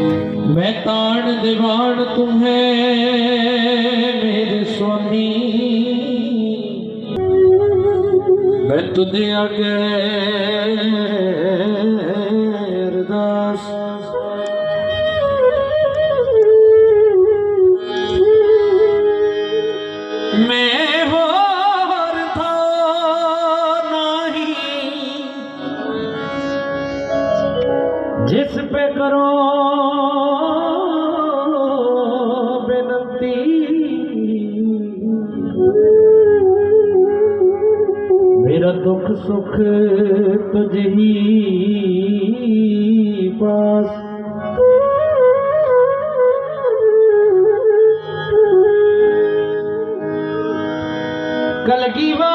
मैं ताण दीवान तुम्हें मेरे स्वामी मैं तुझे आगे सुख तुझी पास। कलकीवा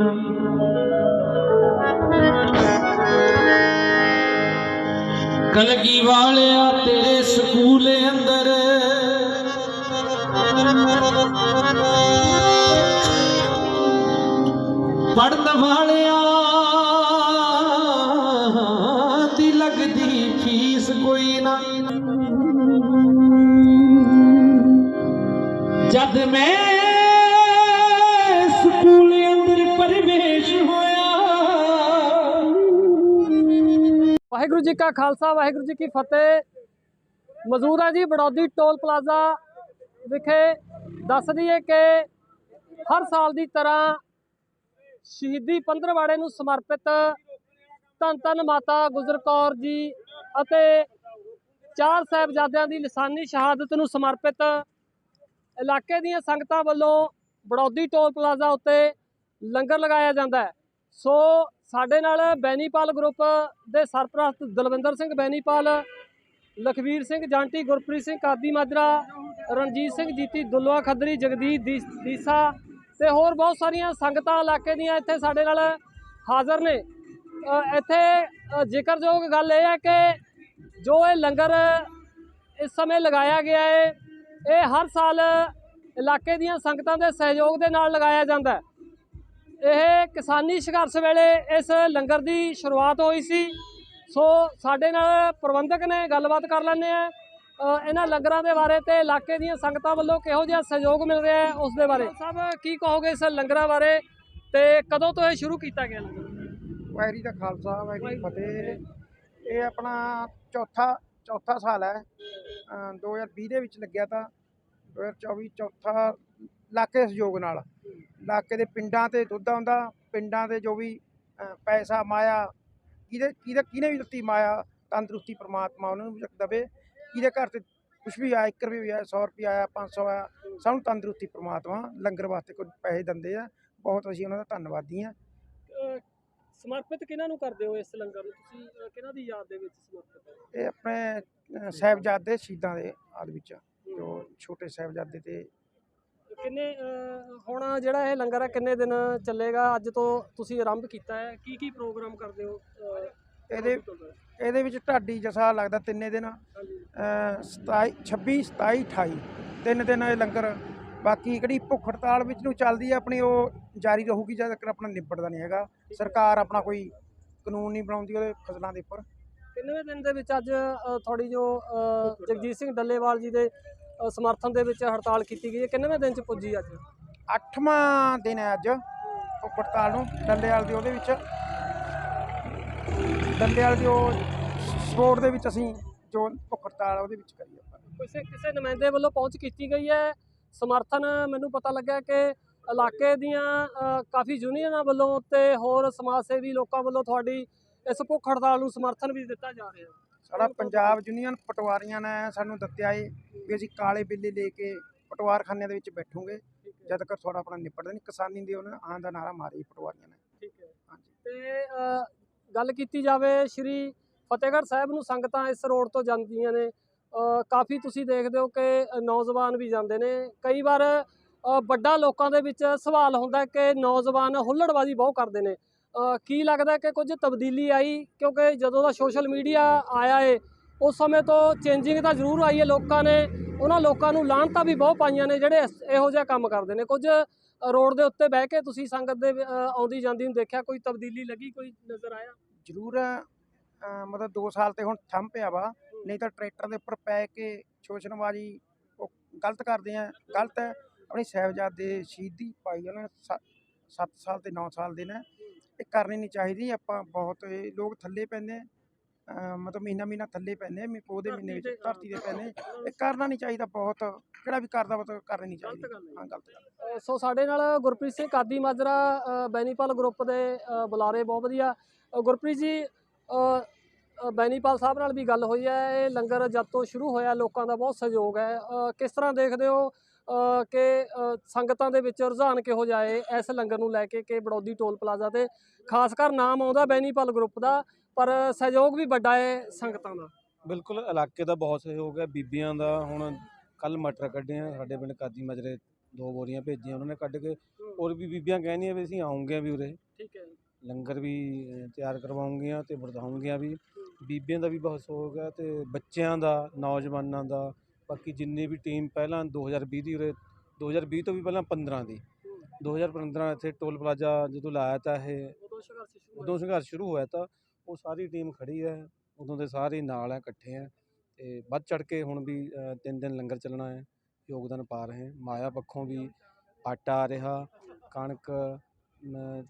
ਕੋਈ ਕਲਗੀ ਵਾਲਿਆ ਤੇਰੇ ਸਕੂਲ ਅੰਦਰ। ਪੜਨ ਵਾਲਿਆ ਦੀ ਲੱਗਦੀ ਫੀਸ ਕੋਈ ਨਾ। ਜਦ ਮੈਂ ਵਾਹਿਗੁਰੂ ਜੀ ਕਾ ਖਾਲਸਾ, ਵਾਹਿਗੁਰੂ ਜੀ ਕੀ ਫਤਿਹ। ਮੌਜੂਦ ਹੈ ਜੀ ਬੜੌਦੀ ਟੋਲ ਪਲਾਜ਼ਾ ਵਿਖੇ। ਦੱਸ ਦਈਏ ਕਿ ਹਰ ਸਾਲ ਦੀ ਤਰ੍ਹਾਂ ਸ਼ਹੀਦੀ ਪੰਦਰਵਾੜੇ ਨੂੰ ਸਮਰਪਿਤ ਧੰਨ ਧੰਨ ਮਾਤਾ ਗੁਜਰ ਕੌਰ ਜੀ ਅਤੇ ਚਾਰ ਸਾਹਿਬਜ਼ਾਦਿਆਂ ਦੀ ਲਸਾਨੀ ਸ਼ਹਾਦਤ ਨੂੰ ਸਮਰਪਿਤ ਇਲਾਕੇ ਦੀਆਂ ਸੰਗਤਾਂ ਵੱਲੋਂ ਬੜੌਦੀ ਟੋਲ ਪਲਾਜ਼ਾ ਉੱਤੇ ਲੰਗਰ ਲਗਾਇਆ ਜਾਂਦਾ ਹੈ। ਸੋ ਸਾਡੇ ਨਾਲ ਬੈਨੀਪਾਲ ਗਰੁੱਪ ਦੇ ਸਰਪ੍ਰਸਤ ਦਲਵਿੰਦਰ ਸਿੰਘ ਬੈਨੀਪਾਲ, ਲਖਵੀਰ ਸਿੰਘ ਜਾਂਟੀ, ਗੁਰਪ੍ਰੀਤ ਸਿੰਘ ਕਾਦੀ ਮਾਜਰਾ, ਰਣਜੀਤ ਸਿੰਘ ਜੀਤੀ, ਦੁੱਲਵਾ ਖੱਦਰੀ, ਜਗਦੀਪ ਦੀ- ਦੀਸਾ ਤੇ ਹੋਰ ਬਹੁਤ ਸਾਰੀਆਂ ਸੰਗਤਾਂ ਇਲਾਕੇ ਦੀਆਂ ਇੱਥੇ ਸਾਡੇ ਨਾਲ ਹਾਜ਼ਰ ਨੇ। ਇੱਥੇ ਜ਼ਿਕਰਯੋਗ ਗੱਲ ਇਹ ਹੈ ਕਿ ਜੋ ਇਹ ਲੰਗਰ ਇਸ ਸਮੇਂ ਲਗਾਇਆ ਗਿਆ ਹੈ ਇਹ ਹਰ ਸਾਲ ਇਲਾਕੇ ਦੀਆਂ ਸੰਗਤਾਂ ਦੇ ਸਹਿਯੋਗ ਦੇ ਨਾਲ ਲਗਾਇਆ ਜਾਂਦਾ ਹੈ। ਇਹ ਕਿਸਾਨੀ ਸੰਘਰਸ਼ ਵੇਲੇ ਇਸ ਲੰਗਰ ਦੀ ਸ਼ੁਰੂਆਤ ਹੋਈ ਸੀ। ਸੋ ਸਾਡੇ ਨਾਲ ਪ੍ਰਬੰਧਕ ਨੇ ਗੱਲਬਾਤ ਕਰ ਲੈਂਦੇ ਆ ਇਹਨਾਂ ਲੰਗਰਾਂ ਦੇ ਬਾਰੇ ਤੇ ਇਲਾਕੇ ਦੀਆਂ ਸੰਗਤਾਂ ਵੱਲੋਂ ਕਿਹੋ ਜਿਹਾ ਸਹਿਯੋਗ ਮਿਲ ਰਿਹਾ ਹੈ ਉਸ ਦੇ ਬਾਰੇ? ਸਭ ਕੀ ਕਹੋਗੇ ਇਸ ਲੰਗਰਾਂ ਬਾਰੇ ਤੇ ਕਦੋਂ ਤੋਂ ਇਹ ਸ਼ੁਰੂ ਕੀਤਾ ਗਿਆ ਲੰਗਰ? ਵਾਹਿਗੁਰੂ ਦਾ ਖਾਲਸਾ ਕੀ ਫਤਿਹ। ਇਹ ਆਪਣਾ ਚੌਥਾ ਚੌਥਾ ਸਾਲ ਹੈ। ਅ, 2020 ਦੇ ਵਿੱਚ ਲੱਗਿਆ ਤਾਂ। 2024 ਚੌਥਾ ਇਲਾਕੇ ਸਹਿਯੋਗ ਨਾਲ। ਇਲਾਕੇ ਦੇ ਪਿੰਡਾਂ ਤੇ ਦੁੱਧ ਆਉਂਦਾ ਪਿੰਡਾਂ ਦੇ ਜੋ ਵੀ ਪੈਸਾ ਮਾਇਆ ਕਿਹਦੇ ਕਿਹਦੇ ਕਿਹਨੇ ਵੀ ਦਿੱਤੀ ਮਾਇਆ ਤੰਦਰੁਸਤੀ ਪ੍ਰਮਾਤਮਾ ਉਹਨਾਂ ਨੂੰ ਦਵੇ। ਕਿਹਦੇ ਘਰ ਤੇ ਕੁਛ ਵੀ ਆਇਆ 1 ਰੁਪਏ ਵੀ ਆਇਆ 100 ਰੁਪਏ ਆਇਆ 500 ਆਇਆ ਸਾਨੂੰ ਤੰਦਰੁਸਤੀ ਪ੍ਰਮਾਤਮਾ ਲੰਗਰ ਵਾਸਤੇ ਕੋਈ ਪੈਸੇ ਦਿੰਦੇ ਆ। ਬਹੁਤ ਅਸੀਂ ਉਹਨਾਂ ਦਾ ਧੰਨਵਾਦੀ ਆ ਸਮਰਪਿਤ ਕਿਹਨਾਂ ਨੂੰ ਕਰਦੇ ਹੋ ਇਸ ਲੰਗਰ ਨੂੰ? ਤੁਸੀਂ ਕਿਹਨਾਂ ਦੀ ਯਾਦ ਦੇ ਵਿੱਚ ਸਮਰਪਿਤ ਇਹ ਆਪਣੇ ਸਾਹਿਬਜ਼ਾਦੇ ਸ਼ਹੀਦਾਂ ਦੇ ਆਦ ਵਿੱਚ ਜੋ ਛੋਟੇ ਸਾਹਿਬਜ਼ਾਦੇ ਤੇ ਕਿੰਨੇ ਅਹ, ਹੁਣ ਜਿਹੜਾ ਇਹ ਲੰਗਰ ਹੈ ਕਿੰਨੇ ਦਿਨ ਚੱਲੇਗਾ? ਅੱਜ ਤੋਂ ਤੁਸੀਂ ਆਰੰਭ ਕੀਤਾ ਹੈ। ਕੀ ਕੀ ਪ੍ਰੋਗਰਾਮ ਕਰਦੇ ਹੋ ਅਹ, ਇਹਦੇ ਇਹਦੇ ਵਿੱਚ ਢਾਡੀ ਜਸਾ ਲੱਗਦਾ ਤਿੰਨੇ ਦਿਨ। ਹਾਂਜੀ। 27 26 27 28 ਤਿੰਨ ਦਿਨ ਇਹ ਲੰਗਰ। ਬਾਕੀ ਕਿਹੜੀ ਭੁੱਖ ਹੜਤਾਲ ਵਿੱਚ ਨੂੰ ਚੱਲਦੀ ਹੈ ਆਪਣੀ ਉਹ ਜਾਰੀ ਰਹੂਗੀ ਜਦ ਤੱਕ ਆਪਣਾ ਨਿਬੜਦਾ ਨਹੀਂ ਹੈਗਾ। ਸਰਕਾਰ ਆਪਣਾ ਕੋਈ ਕਾਨੂੰਨ ਨਹੀਂ ਬਣਾਉਂਦੀ ਉਹਦੇ ਫਸਲਾਂ ਦੇ ਉੱਪਰ। ਕਿੰਨਵੇਂ ਦਿਨ ਦੇ ਵਿੱਚ ਅੱਜ ਅ, ਤੁਹਾਡੀ ਜੋ ਅ, ਜਗਜੀਤ ਸਿੰਘ ਡੱਲੇਵਾਲ ਜੀ ਦੇ ਸਮਰਥਨ ਦੇ ਵਿੱਚ ਹੜਤਾਲ ਕੀਤੀ ਗਈ ਹੈ। ਕਿੰਨਵੇਂ ਦਿਨ ਚ ਪੁੱਜੀ ਅੱਜ? ਅੱਠਵਾਂ ਦਿਨ ਹੈ ਅੱਜ ਭੁੱਖ ਹੜਤਾਲ ਨੂੰ ਡੰਡੇਵਾਲ ਦੀ ਉਹਦੇ ਵਿੱਚ। ਡੰਡੇਵਾਲ ਦੀ ਉਹ ਸਪੋਰਟ ਦੇ ਵਿੱਚ ਅਸੀਂ ਜੋ ਭੁੱਖ ਹੜਤਾਲ ਉਹਦੇ ਵਿੱਚ ਕਰੀ ਆਪਾਂ। ਕਿਸੇ ਕਿਸੇ ਨੁਮਾਇੰਦੇ ਵੱਲੋਂ ਪਹੁੰਚ ਕੀਤੀ ਗਈ ਹੈ। ਸਮਰਥਨ ਮੈਨੂੰ ਪਤਾ ਲੱਗਾ ਕਿ ਇਲਾਕੇ ਦੀਆਂ ਕਾਫੀ ਯੂਨੀਅਨਾਂ ਵੱਲੋਂ ਤੇ ਹੋਰ ਸਮਾਜ ਸੇਵੀ ਲੋਕਾਂ ਵੱਲੋਂ ਤੁਹਾਡੀ ਇਸ ਭੁੱਖ ਹੜਤਾਲ ਨੂੰ ਸਮਰਥਨ ਵੀ ਦਿੱਤਾ ਜਾ ਰਿਹਾ ਹੈ। ਸਾਡਾ ਪੰਜਾਬ ਯੂਨੀਅਨ ਪਟਵਾਰੀਆਂ ਨੇ ਸਾਨੂੰ ਦੱਸਿਆ ਏ ਵੀ ਅਸੀਂ ਕਾਲੇ ਬਿੱਲੇ ਲੈ ਕੇ ਪਟਵਾਰਖਾਨਿਆਂ ਦੇ ਵਿੱਚ ਬੈਠੂਗੇ। ਜਦ ਤੱਕ ਤੁਹਾਡਾ ਆਪਣਾ ਨਿਪਟਦਾ ਨਹੀਂ ਕਿਸਾਨੀ ਦੇ ਉਹਨਾਂ ਆਂ ਦਾ ਨਾਰਾ ਮਾਰਿਆ ਜੀ ਪਟਵਾਰੀਆਂ ਨੇ। ਠੀਕ ਹੈ। ਹਾਂਜੀ। ਤੇ ਗੱਲ ਕੀਤੀ ਜਾਵੇ ਸ਼੍ਰੀ ਫਤਿਹਗੜ੍ਹ ਸਾਹਿਬ ਨੂੰ ਸੰਗਤਾਂ ਇਸ ਰੋਡ ਤੋਂ ਜਾਂਦੀਆਂ ਨੇ। ਕਾਫੀ ਤੁਸੀਂ ਦੇਖਦੇ ਹੋ ਕਿ ਨੌਜਵਾਨ ਵੀ ਜਾਂਦੇ ਨੇ। ਕਈ ਵਾਰ ਵੱਡਾ ਲੋਕਾਂ ਦੇ ਵਿੱਚ ਸਵਾਲ ਹੁੰਦਾ ਕਿ ਨੌਜਵਾਨ ਹੁੱਲੜਬਾਜ਼ੀ ਬਹੁਤ ਕਰਦੇ ਨੇ। ਕੀ ਲੱਗਦਾ ਕਿ ਕੁਝ ਤਬਦੀਲੀ ਆਈ? ਕਿਉਂਕਿ ਜਦੋਂ ਦਾ ਸੋਸ਼ਲ ਮੀਡੀਆ ਆਇਆ ਏ ਉਸ ਸਮੇਂ ਤੋਂ ਚੇਂਜਿੰਗ ਤਾਂ ਜ਼ਰੂਰ ਆਈ ਹੈ ਲੋਕਾਂ ਨੇ। ਉਹਨਾਂ ਲੋਕਾਂ ਨੂੰ ਲਾਹਨਤਾਂ ਵੀ ਬਹੁਤ ਪਾਈਆਂ ਨੇ ਜਿਹੜੇ ਇਹੋ ਜਿਹਾ ਕੰਮ ਕਰਦੇ ਨੇ। ਕੁਝ ਰੋਡ ਦੇ ਉੱਤੇ ਬਹਿ ਕੇ ਤੁਸੀਂ ਸੰਗਤ ਦੇ ਆਉਂਦੀ ਜਾਂਦੀ ਨੂੰ ਦੇਖਿਆ ਕੋਈ ਤਬਦੀਲੀ ਲੱਗੀ ਕੋਈ ਨਜ਼ਰ ਆਇਆ? ਜ਼ਰੂਰ ਮਤਲਬ 2 ਸਾਲ ਤੇ ਹੁਣ ਥੰਮ ਪਿਆ ਵਾ। ਨਹੀਂ ਤਾਂ ਟਰੈਕਟਰ ਦੇ ਉੱਪਰ ਪੈ ਕੇ ਸ਼ੋਸ਼ਣਬਾਜ਼ੀ ਉਹ ਗਲਤ ਕਰਦੇ ਆ। ਗਲਤ ਹੈ। ਆਪਣੀ ਸਾਹਿਬਜ਼ਾਦੇ ਸ਼ਹੀਦੀ ਪਾਈ ਉਹਨਾਂ ਨੇ 7 ਸਾਲ ਤੇ 9 ਸਾਲ ਦੇ ਨੇ। ਇਹ ਕਰਨੀ ਨਹੀਂ ਚਾਹੀਦੀ ਆਪਾਂ ਬਹੁਤ ਇਹ ਲੋਕ ਥੱਲੇ ਪੈਂਦੇ ਅਹ ਮਤਲਬ ਮਹੀਨਾ ਮਹੀਨਾ ਥੱਲੇ ਪੈਂਦੇ ਮੀ ਪੋਹ ਦੇ ਮਹੀਨੇ ਵਿੱਚ ਧਰਤੀ ਦੇ ਪੈਂਦੇ ਇਹ ਕਰਨਾ ਨਹੀਂ ਚਾਹੀਦਾ ਬਹੁਤ ਕਿਹੜਾ ਵੀ ਕਰਦਾ ਵਾ ਤਾਂ ਕਰਨੀ ਨਹੀਂ ਚਾਹੀਦੀ। ਗਲਤ ਗੱਲ ਹੈ। ਗਲਤ ਗੱਲ ਅ, ਸੋ ਸਾਡੇ ਨਾਲ ਗੁਰਪ੍ਰੀਤ ਸਿੰਘ ਕਾਦੀ ਮਾਜਰਾ ਅ, ਬੈਨੀਪਾਲ ਗਰੁੱਪ ਦੇ ਅ, ਬੁਲਾਰੇ ਬਹੁਤ ਵਧੀਆ। ਅ, ਗੁਰਪ੍ਰੀਤ ਜੀ ਅ, ਅ, ਬੈਨੀਪਾਲ ਸਾਹਿਬ ਨਾਲ ਵੀ ਗੱਲ ਹੋਈ ਹੈ। ਇਹ ਲੰਗਰ ਜਦ ਤੋਂ ਸ਼ੁਰੂ ਹੋਇਆ ਲੋਕਾਂ ਦਾ ਬਹੁਤ ਸਹਿਯੋਗ ਹੈ। ਅ, ਕਿਸ ਤਰ੍ਹਾਂ ਦੇਖਦੇ ਹੋ? ਕਿ ਸੰਗਤਾਂ ਦੇ ਵਿੱਚ ਰੁਝਾਨ ਕਿਹੋ ਜਿਹਾ ਹੈ ਇਸ ਲੰਗਰ ਨੂੰ ਲੈ ਕੇ ਕਿ ਬੜੌਦੀ ਟੋਲ ਪਲਾਜ਼ਾ ਤੇ ਖਾਸ ਕਰ ਨਾਮ ਆਉਂਦਾ ਬੈਨੀਪਾਲ ਗਰੁੱਪ ਦਾ ਪਰ ਸਹਿਯੋਗ ਵੀ ਵੱਡਾ ਹੈ ਸੰਗਤਾਂ ਦਾ। ਬਿਲਕੁਲ ਇਲਾਕੇ ਦਾ ਬਹੁਤ ਸਹਿਯੋਗ ਹੈ ਬੀਬੀਆਂ ਦਾ ਹੁਣ ਕੱਲ ਮਟਰ ਕੱਢੇ ਆ ਸਾਡੇ ਪਿੰਡ ਕਾਦੀ ਮਜਰੇ ਦੋ ਬੋਰੀਆਂ ਭੇਜੀਆਂ ਉਹਨਾਂ ਨੇ ਕੱਢ ਕੇ ਔਰ ਵੀ ਬੀਬੀਆਂ ਕਹਿੰਦੀਆਂ ਵੀ ਅਸੀਂ ਆਉਂਗੇ ਵੀ ਉਰੇ। ਠੀਕ ਹੈ ਲੰਗਰ ਵੀ ਤਿਆਰ ਕਰਵਾਉਂਗੀਆਂ ਤੇ ਵਰਤਾਉਂਗੀਆਂ ਵੀ। ਬੀਬੀਆਂ ਦਾ ਵੀ ਬਹੁਤ ਸਹਿਯੋਗ ਹੈ ਤੇ ਬੱਚਿਆਂ ਦਾ ਨੌਜਵਾਨਾਂ ਦਾ ਬਾਕੀ ਜਿੰਨੀ ਵੀ ਟੀਮ ਪਹਿਲਾਂ 2020 ਦੀ ਉਰੇ 2020 ਤੋਂ ਵੀ ਪਹਿਲਾਂ 15 ਦੀ। 2015 ਇੱਥੇ ਟੋਲ ਪਲਾਜ਼ਾ ਜਦੋਂ ਲਾਇਆ ਤਾਂ ਇਹ ਉਦੋਂ ਸੰਘਰਸ਼ ਸ਼ੁਰੂ ਹੋਇਆ ਤਾਂ ਉਹ ਸਾਰੀ ਟੀਮ ਖੜੀ ਹੈ ਉਦੋਂ ਦੇ ਸਾਰੇ ਨਾਲ ਹੈ ਇਕੱਠੇ ਹੈ ਤੇ ਵੱਧ ਚੜ ਕੇ ਹੁਣ ਵੀ ਤਿੰਨ ਦਿਨ ਲੰਗਰ ਚੱਲਣਾ ਹੈ ਯੋਗਦਾਨ ਪਾ ਰਹੇ ਹੈ। ਮਾਇਆ ਪੱਖੋਂ ਵੀ ਆਟਾ ਆ ਰਿਹਾ ਕਣਕ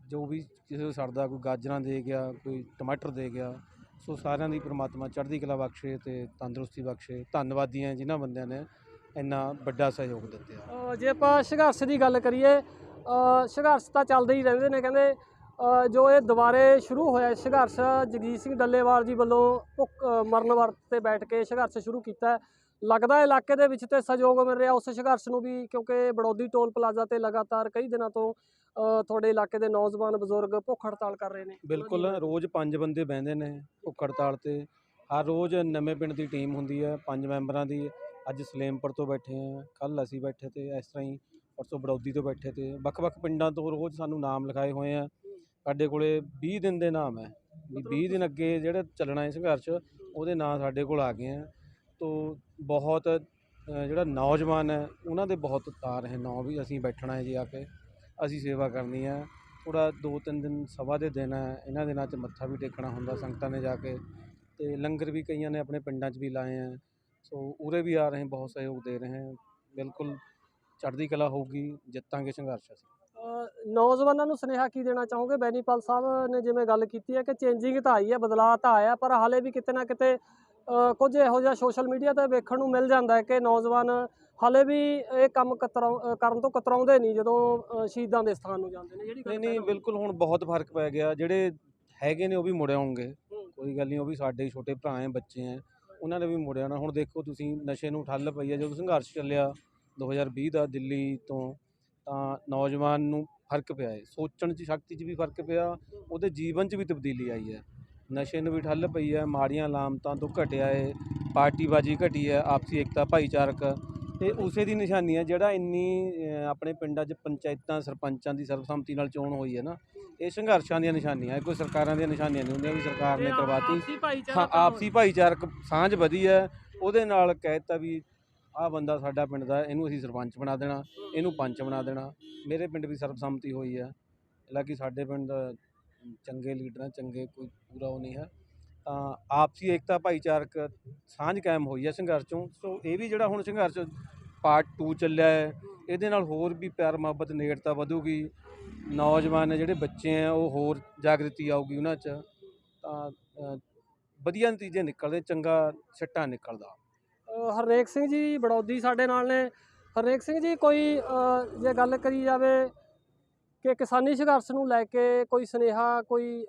ਜੋ ਵੀ ਕਿਸੇ ਨੂੰ ਸਰਦਾ ਕੋਈ ਗਾਜਰਾਂ ਦੇ ਗਿਆ ਕੋਈ ਟਮਾਟਰ ਦੇ ਗਿਆ ਸੋ ਸਾਰਿਆਂ ਦੀ ਪ੍ਰਮਾਤਮਾ ਚੜ੍ਹਦੀ ਕਲਾ ਬਖਸ਼ੇ ਤੇ ਤੰਦਰੁਸਤੀ ਬਖਸ਼ੇ ਧੰਨਵਾਦੀ ਹਾਂ ਜਿਨ੍ਹਾਂ ਬੰਦਿਆਂ ਨੇ ਇੰਨਾ ਵੱਡਾ ਸਹਿਯੋਗ ਦਿੱਤਾ ਅ, ਜੇ ਆਪਾਂ ਸੰਘਰਸ਼ ਦੀ ਗੱਲ ਕਰੀਏ ਅ, ਸੰਘਰਸ਼ ਤਾਂ ਚੱਲਦੇ ਹੀ ਰਹਿੰਦੇ ਨੇ ਕਹਿੰਦੇ ਅ, ਜੋ ਇਹ ਦੁਬਾਰੇ ਸ਼ੁਰੂ ਹੋਇਆ ਇਹ ਸੰਘਰਸ਼ ਜਗਜੀਤ ਸਿੰਘ ਡੱਲੇਵਾਲ ਜੀ ਵੱਲੋਂ ਭੁੱਖ ਅ, ਮਰਨ ਵਰਤ ਤੇ ਬੈਠ ਕੇ ਸੰਘਰਸ਼ ਸ਼ੁਰੂ ਕੀਤਾ ਹੈ। ਲੱਗਦਾ ਇਲਾਕੇ ਦੇ ਵਿੱਚ ਤੇ ਸਹਿਯੋਗ ਮਿਲ ਰਿਹਾ ਉਸ ਸੰਘਰਸ਼ ਨੂੰ ਵੀ ਕਿਉਂਕਿ ਬੜੌਦੀ ਟੋਲ ਪਲਾਜ਼ਾ ਤੇ ਲਗਾਤਾਰ ਕਈ ਦਿਨਾਂ ਤੋਂ ਤੁਹਾਡੇ ਇਲਾਕੇ ਦੇ ਨੌਜਵਾਨ ਬਜ਼ੁਰਗ ਭੁੱਖ ਹੜਤਾਲ ਕਰ ਰਹੇ ਨੇ। ਬਿਲਕੁਲ ਰੋਜ਼ ਪੰਜ ਬੰਦੇ ਬਹਿੰਦੇ ਨੇ ਭੁੱਖ ਹੜਤਾਲ ਤੇ। ਹਰ ਰੋਜ਼ ਨਵੇਂ ਪਿੰਡ ਦੀ ਟੀਮ ਹੁੰਦੀ ਹੈ ਪੰਜ ਮੈਂਬਰਾਂ ਦੀ। ਅੱਜ ਸਲੇਮਪੁਰ ਤੋਂ ਬੈਠੇ ਆ ਕੱਲ ਅਸੀਂ ਬੈਠੇ ਤੇ ਇਸ ਤਰ੍ਹਾਂ ਹੀ ਪਰਸੋਂ ਬੜੌਦੀ ਤੋਂ ਬੈਠੇ ਤੇ। ਵੱਖ-ਵੱਖ ਪਿੰਡਾਂ ਤੋਂ ਰੋਜ਼ ਸਾਨੂੰ ਨਾਮ ਲਿਖਾਏ ਹੋਏ ਆ। ਸਾਡੇ ਕੋਲੇ 20 ਦਿਨ ਦੇ ਨਾਮ ਹੈ। ਵੀ 20 ਦਿਨ ਅੱਗੇ ਜਿਹੜਾ ਚੱਲਣਾ ਹੈ ਸੰਘਰਸ਼ ਉਹਦੇ ਨਾਂ ਸਾਡੇ ਕੋਲ ਆ ਗਏ ਆ। ਤੋ ਬਹੁਤ ਜਿਹੜਾ ਨੌਜਵਾਨ ਹੈ, ਉਹਨਾਂ ਦੇ ਬਹੁਤ ਤਾਰ ਹੈ। ਨੌ ਵੀ ਅਸੀਂ ਬੈਠਣਾ ਹੈ ਜੀ ਆ ਕੇ। ਅਸੀਂ ਸੇਵਾ ਕਰਨੀ ਹੈ। ਥੋੜ੍ਹਾ ਦੋ ਤਿੰਨ ਦਿਨ ਸਭਾ ਦੇ ਦਿਨ ਹੈ। ਇਹਨਾਂ ਦਿਨਾਂ 'ਚ ਮੱਥਾ ਵੀ ਟੇਕਣਾ ਹੁੰਦਾ, ਸੰਗਤਾਂ ਨੇ ਜਾ ਕੇ। ਅਤੇ ਲੰਗਰ ਵੀ ਕਈਆਂ ਨੇ ਆਪਣੇ ਪਿੰਡਾਂ 'ਚ ਵੀ ਲਾਏ ਹੈ। ਸੋ ਉਰੇ ਵੀ ਆ ਰਹੇ, ਬਹੁਤ ਸਹਿਯੋਗ ਦੇ ਰਹੇ ਹੈ। ਬਿਲਕੁਲ ਚੜ੍ਹਦੀ ਕਲਾ ਹੋਊਗੀ, ਜਿੱਤਾਂਗੇ ਸੰਘਰਸ਼ ਅਸੀਂ। ਨੌਜਵਾਨਾਂ ਨੂੰ ਸੁਨੇਹਾ ਕੀ ਦੇਣਾ ਚਾਹੋਗੇ? ਬੈਨੀਪਾਲ ਸਾਹਿਬ ਨੇ ਜਿਵੇਂ ਗੱਲ ਕੀਤੀ ਹੈ ਕਿ ਚੇਂਜਿੰਗ ਤਾਂ ਆਈ ਹੈ, ਬਦਲਾਅ ਤਾਂ ਆਇਆ, ਪਰ ਹਾਲੇ ਵੀ ਕਿਤੇ ਨਾ ਕਿਤੇ ਕੁਝ ਇਹੋ ਜਿਹਾ ਸੋਸ਼ਲ ਮੀਡੀਆ ਤੇ ਵੇਖਣ ਨੂੰ ਮਿਲ ਜਾਂਦਾ ਹੈ ਕਿ ਨੌਜਵਾਨ ਹਾਲੇ ਵੀ ਇਹ ਕੰਮ ਕਰਨ ਤੋਂ ਕਤਰਾਉਂਦੇ ਨਹੀਂ ਜਦੋਂ ਸ਼ਹੀਦਾਂ ਦੇ ਸਥਾਨ ਨੂੰ ਜਾਂਦੇ ਨੇ। ਜਿਹੜੀ ਨਹੀਂ ਨਹੀਂ ਬਿਲਕੁਲ ਹੁਣ ਬਹੁਤ ਫ਼ਰਕ ਪੈ ਗਿਆ। ਜਿਹੜੇ ਹੈਗੇ ਨੇ ਉਹ ਵੀ ਮੁੜ ਆਉਣਗੇ। ਹੂੰ। ਕੋਈ ਗੱਲ ਨਹੀਂ ਉਹ ਵੀ ਸਾਡੇ ਹੀ ਛੋਟੇ ਭਰਾ ਹੈ ਬੱਚੇ ਹੈ ਉਹਨਾਂ ਨੇ ਵੀ ਮੁੜ ਆਉਣਾ ਹੁਣ ਦੇਖੋ ਤੁਸੀਂ ਨਸ਼ੇ ਨੂੰ ਠੱਲ ਪਈ ਹੈ। ਜਦੋਂ ਸੰਘਰਸ਼ ਚੱਲਿਆ 2020 ਦਾ ਦਿੱਲੀ ਤੋਂ ਤਾਂ ਨੌਜਵਾਨ ਨੂੰ ਫ਼ਰਕ ਪਿਆ ਹੈ। ਸੋਚਣ 'ਚ ਸ਼ਕਤੀ 'ਚ ਵੀ ਫ਼ਰਕ ਪਿਆ। ਉਹਦੇ ਜੀਵਨ 'ਚ ਵੀ ਤਬਦੀਲੀ ਆਈ ਹੈ। ਨਸ਼ੇ ਨੂੰ ਵੀ ਠੱਲ ਪਈ ਹੈ ਮਾੜੀਆਂ ਲਾਮਤਾਂ ਤੋਂ ਘਟਿਆ ਹੈ ਪਾਰਟੀਬਾਜ਼ੀ ਘਟੀ ਹੈ ਆਪਸੀ ਏਕਤਾ ਭਾਈਚਾਰਕ। ਤੇ ਉਸੇ ਦੀ ਨਿਸ਼ਾਨੀ ਹੈ ਜਿਹੜਾ ਇੰਨੀ ਆਪਣੇ ਪਿੰਡਾਂ 'ਚ ਪੰਚਾਇਤਾਂ ਸਰਪੰਚਾਂ ਦੀ ਸਰਬਸੰਮਤੀ ਨਾਲ ਚੋਣ ਹੋਈ ਹੈ ਨਾ ਇਹ ਸੰਘਰਸ਼ਾਂ ਦੀਆਂ ਨਿਸ਼ਾਨੀਆਂ ਇਹ ਕੋਈ ਸਰਕਾਰਾਂ ਦੀਆਂ ਨਿਸ਼ਾਨੀਆਂ ਨਹੀਂ ਹੁੰਦੀਆਂ ਵੀ ਸਰਕਾਰ ਨੇ ਇਹ ਕਰਵਾਤੀ। ਹਾਂ ਆਪਸੀ ਭਾਈਚਾਰਕ ਸਾਂਝ ਵਧੀ ਹੈ ਉਹਦੇ ਨਾਲ ਕਹਿਤਾ ਵੀ ਆਹ ਬੰਦਾ ਸਾਡਾ ਪਿੰਡ ਦਾ ਇਹਨੂੰ ਅਸੀਂ ਸਰਪੰਚ ਬਣਾ ਦੇਣਾ ਇਹਨੂੰ ਪੰਚ ਬਣਾ ਦੇਣਾ। ਮੇਰੇ ਪਿੰਡ ਵੀ ਸਰਬਸੰਮਤੀ ਹੋਈ ਹੈ ਹਾਲਾਂਕਿ ਸਾਡੇ ਪਿੰਡ ਚੰਗੇ ਲੀਡਰ ਹੈ ਚੰਗੇ ਕੋਈ ਪੂਰਾ ਉਹ ਨਹੀਂ ਹੈ। ਤਾਂ ਆਪਸੀ ਏਕਤਾ ਭਾਈਚਾਰਕ ਸਾਂਝ ਕਾਇਮ ਹੋਈ ਹੈ ਸੰਘਰਸ਼ ਚੋਂ। ਸੋ ਇਹ ਵੀ ਜਿਹੜਾ ਹੁਣ ਸੰਘਰਸ਼ ਪਾਰਟ 2 ਚੱਲਿਆ ਹੈ, ਇਹਦੇ ਨਾਲ ਹੋਰ ਵੀ ਪਿਆਰ ਮੁਹੱਬਤ ਨੇੜਤਾ ਵਧੂਗੀ। ਨੌਜਵਾਨ ਜਿਹੜੇ ਬੱਚੇ ਆ ਉਹ ਹੋਰ ਜਾਗਰਤੀ ਆਊਗੀ ਉਹਨਾਂ 'ਚ। ਤਾਂ ਵਧੀਆ ਨਤੀਜੇ ਨਿਕਲਦੇ, ਚੰਗਾ ਸਿੱਟਾ ਨਿਕਲਦਾ। ਹਰੇਕ ਸਿੰਘ ਜੀ, ਬੜੌਦੀ ਸਾਡੇ ਨਾਲ ਨੇ। ਹਰੇਕ ਸਿੰਘ ਜੀ, ਕੋਈ ਜੇ ਗੱਲ ਕਰੀ ਜਾਵੇ ਕਿ ਕਿਸਾਨੀ ਸੰਘਰਸ਼ ਨੂੰ ਲੈ ਕੇ ਕੋਈ ਸੁਨੇਹਾ ਕੋਈ